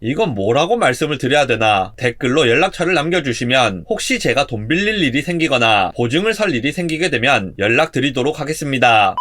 이건 뭐라고 말씀을 드려야 되나? 댓글로 연락처를 남겨주시면 혹시 제가 돈 빌릴 일이 생기거나 보증을 설 일이 생기게 되면 연락드리도록 하겠습니다.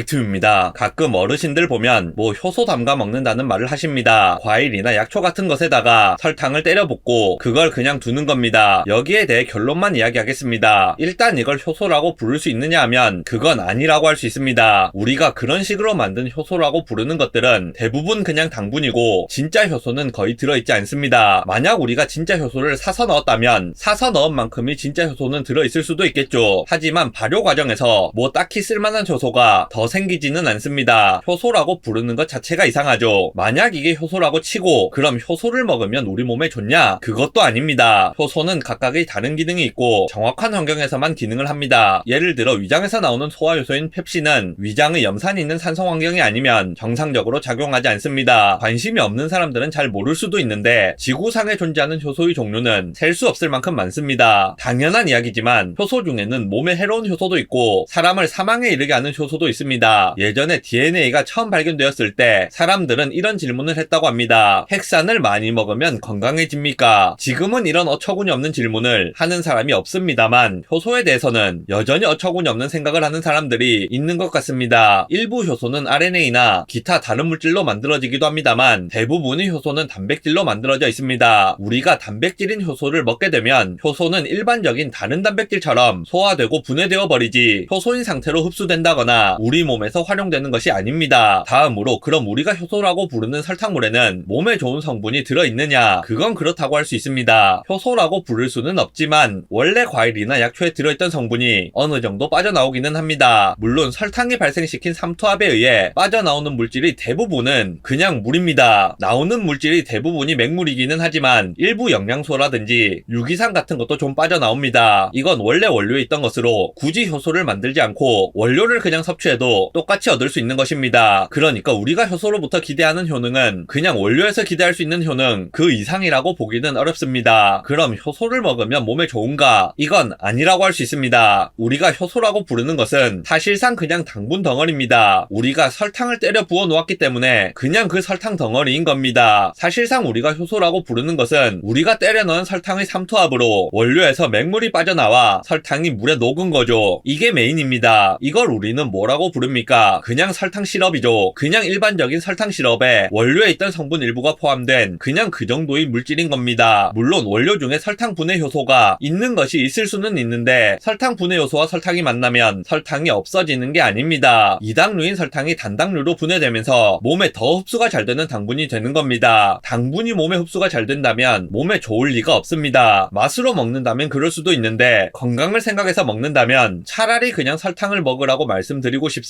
빅툼입니다. 가끔 어르신들 보면 뭐 효소 담가 먹는다는 말을 하십니다. 과일이나 약초 같은 것에다가 설탕을 때려 붓고 그걸 그냥 두는 겁니다. 여기에 대해 결론만 이야기하겠습니다. 일단 이걸 효소라고 부를 수 있느냐 하면 그건 아니라고 할 수 있습니다. 우리가 그런 식으로 만든 효소라고 부르는 것들은 대부분 그냥 당분이고 진짜 효소는 거의 들어있지 않습니다. 만약 우리가 진짜 효소를 사서 넣었다면 사서 넣은 만큼이 진짜 효소는 들어있을 수도 있겠죠. 하지만 발효 과정에서 뭐 딱히 쓸만한 효소가 더 생기지는 않습니다. 효소라고 부르는 것 자체가 이상하죠. 만약 이게 효소라고 치고 그럼 효소를 먹으면 우리 몸에 좋냐? 그것도 아닙니다. 효소는 각각의 다른 기능이 있고 정확한 환경에서만 기능을 합니다. 예를 들어 위장에서 나오는 소화효소인 펩신은 위장의 염산이 있는 산성 환경이 아니면 정상적으로 작용하지 않습니다. 관심이 없는 사람들은 잘 모를 수도 있는데 지구상에 존재하는 효소의 종류는 셀 수 없을 만큼 많습니다. 당연한 이야기지만 효소 중에는 몸에 해로운 효소도 있고 사람을 사망에 이르게 하는 효소도 있습니다. 예전에 DNA가 처음 발견되었을 때 사람들은 이런 질문을 했다고 합니다. 핵산을 많이 먹으면 건강해집니까? 지금은 이런 어처구니 없는 질문을 하는 사람이 없습니다만 효소에 대해서는 여전히 어처구니 없는 생각을 하는 사람들이 있는 것 같습니다. 일부 효소는 RNA나 기타 다른 물질로 만들어지기도 합니다만 대부분의 효소는 단백질로 만들어져 있습니다. 우리가 단백질인 효소를 먹게 되면 효소는 일반적인 다른 단백질처럼 소화되고 분해되어 버리지 효소인 상태로 흡수된다거나 우리 몸에서 활용되는 것이 아닙니다. 다음으로 그럼 우리가 효소라고 부르는 설탕물에는 몸에 좋은 성분이 들어있느냐? 그건 그렇다고 할 수 있습니다. 효소라고 부를 수는 없지만 원래 과일이나 약초에 들어있던 성분이 어느 정도 빠져나오기는 합니다. 물론 설탕이 발생시킨 삼투압에 의해 빠져나오는 물질의 대부분은 그냥 물입니다. 나오는 물질의 대부분이 맹물이기는 하지만 일부 영양소라든지 유기산 같은 것도 좀 빠져나옵니다. 이건 원래 원료에 있던 것으로 굳이 효소를 만들지 않고 원료를 그냥 섭취해도 똑같이 얻을 수 있는 것입니다. 그러니까 우리가 효소로부터 기대하는 효능은 그냥 원료에서 기대할 수 있는 효능 그 이상이라고 보기는 어렵습니다. 그럼 효소를 먹으면 몸에 좋은가? 이건 아니라고 할 수 있습니다. 우리가 효소라고 부르는 것은 사실상 그냥 당분 덩어리입니다. 우리가 설탕을 때려 부어 놓았기 때문에 그냥 그 설탕 덩어리인 겁니다. 사실상 우리가 효소라고 부르는 것은 우리가 때려 넣은 설탕의 삼투압으로 원료에서 맹물이 빠져나와 설탕이 물에 녹은 거죠. 이게 메인입니다. 이걸 우리는 뭐라고 부 릅니까? 그냥 설탕 시럽이죠. 그냥 일반적인 설탕 시럽에 원료에 있던 성분 일부가 포함된 그냥 그 정도의 물질인 겁니다. 물론 원료 중에 설탕 분해 효소가 있는 것이 있을 수는 있는데 설탕 분해 요소와 설탕이 만나면 설탕이 없어지는 게 아닙니다. 이당류인 설탕이 단당류로 분해되면서 몸에 더 흡수가 잘 되는 당분이 되는 겁니다. 당분이 몸에 흡수가 잘 된다면 몸에 좋을 리가 없습니다. 맛으로 먹는다면 그럴 수도 있는데 건강을 생각해서 먹는다면 차라리 그냥 설탕을 먹으라고 말씀드리고 싶습니다.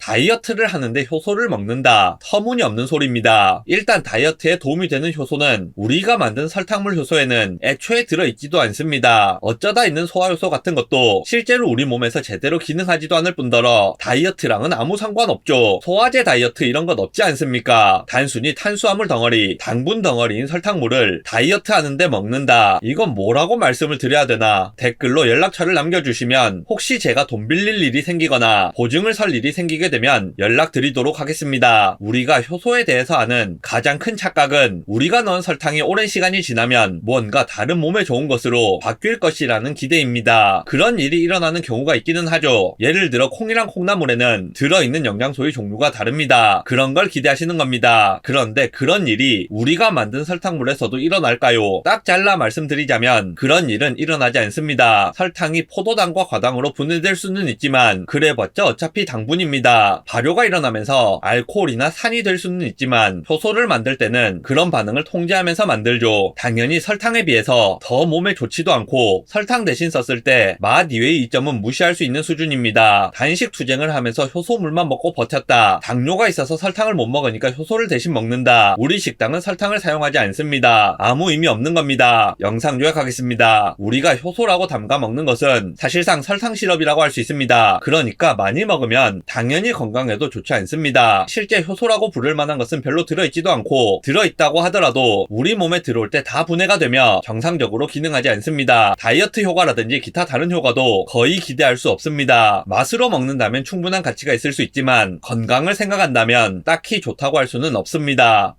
다이어트를 하는데 효소를 먹는다. 터무니없는 소리입니다. 일단 다이어트에 도움이 되는 효소는 우리가 만든 설탕물 효소에는 애초에 들어있지도 않습니다. 어쩌다 있는 소화효소 같은 것도 실제로 우리 몸에서 제대로 기능하지도 않을 뿐더러 다이어트랑은 아무 상관없죠. 소화제 다이어트 이런 것 없지 않습니까? 단순히 탄수화물 덩어리, 당분 덩어리인 설탕물을 다이어트 하는데 먹는다. 이건 뭐라고 말씀을 드려야 되나? 댓글로 연락처를 남겨주시면 혹시 제가 돈 빌릴 일이 생기거나 보증을 설 일이 생기게 되면 연락드리도록 하겠습니다. 우리가 효소에 대해서 아는 가장 큰 착각은 우리가 넣은 설탕이 오랜 시간이 지나면 뭔가 다른 몸에 좋은 것으로 바뀔 것이라는 기대입니다. 그런 일이 일어나는 경우가 있기는 하죠. 예를 들어 콩이랑 콩나물에는 들어있는 영양소의 종류가 다릅니다. 그런 걸 기대하시는 겁니다. 그런데 그런 일이 우리가 만든 설탕물에서도 일어날까요? 딱 잘라 말씀드리자면 그런 일은 일어나지 않습니다. 설탕이 포도당과 과당으로 분해될 수는 있지만 그래봤자 어차피 당 분입니다. 발효가 일어나면서 알코올이나 산이 될 수는 있지만 효소를 만들 때는 그런 반응을 통제하면서 만들죠. 당연히 설탕에 비해서 더 몸에 좋지도 않고 설탕 대신 썼을 때 맛 이외의 이점은 무시할 수 있는 수준입니다. 단식 투쟁을 하면서 효소물만 먹고 버텼다. 당뇨가 있어서 설탕을 못 먹으니까 효소를 대신 먹는다. 우리 식당은 설탕을 사용하지 않습니다. 아무 의미 없는 겁니다. 영상 요약하겠습니다. 우리가 효소라고 담가 먹는 것은 사실상 설탕 시럽이라고 할 수 있습니다. 그러니까 많이 먹으면 당연히 건강에도 좋지 않습니다. 실제 효소라고 부를 만한 것은 별로 들어있지도 않고 들어있다고 하더라도 우리 몸에 들어올 때 다 분해가 되며 정상적으로 기능하지 않습니다. 다이어트 효과라든지 기타 다른 효과도 거의 기대할 수 없습니다. 맛으로 먹는다면 충분한 가치가 있을 수 있지만 건강을 생각한다면 딱히 좋다고 할 수는 없습니다.